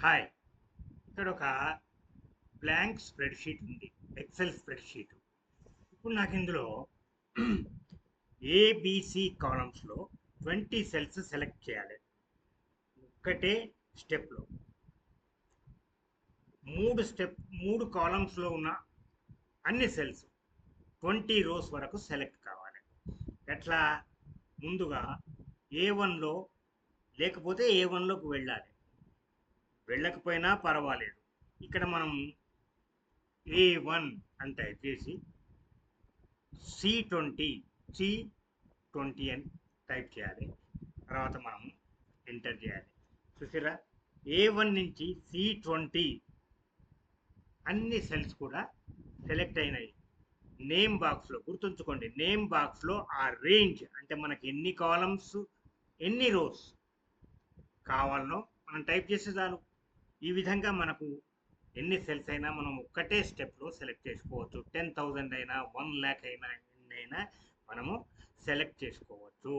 Hi. ఇక్కడ ఒక blank spreadsheet ఉంది. ఎక్సెల్ స్ప్రెడ్ షీట్ ఇప్పుడు నాకు ఇందులో ఏబిసి కాలమ్స్లో ట్వంటీ సెల్స్ సెలెక్ట్ చేయాలి. ఒక్కటే స్టెప్లో మూడు స్టెప్ మూడు కాలమ్స్లో ఉన్న అన్ని సెల్స్ ట్వంటీ రోస్ వరకు సెలెక్ట్ కావాలి. ఎట్లా? ముందుగా ఏ వన్లో లేకపోతే ఏ వన్లోకి వెళ్ళాలి. వెళ్ళకపోయినా పర్వాలేదు. ఇక్కడ మనం ఏ వన్ అని టైప్ చేసి సి ట్వంటీ సి ట్వంటీ అని టైప్ చేయాలి. తర్వాత మనం ఎంటర్ చేయాలి. చూసారా ఏ వన్ నుంచి సి ట్వంటీ అన్ని సెల్స్ కూడా సెలెక్ట్ అయినాయి. నేమ్ బాక్స్లో గుర్తుంచుకోండి. నేమ్ బాక్స్లో ఆ రేంజ్ అంటే మనకి ఎన్ని కాలమ్స్ ఎన్ని రోస్ కావాలనో మనం టైప్ చేసే చాలు. ఈ విధంగా మనకు ఎన్ని సెల్స్ అయినా మనం ఒక్కటే స్టెప్లో సెలెక్ట్ చేసుకోవచ్చు. టెన్ థౌజండ్ అయినా వన్ ల్యాక్ అయినా ఎన్ని అయినా మనము సెలెక్ట్ చేసుకోవచ్చు.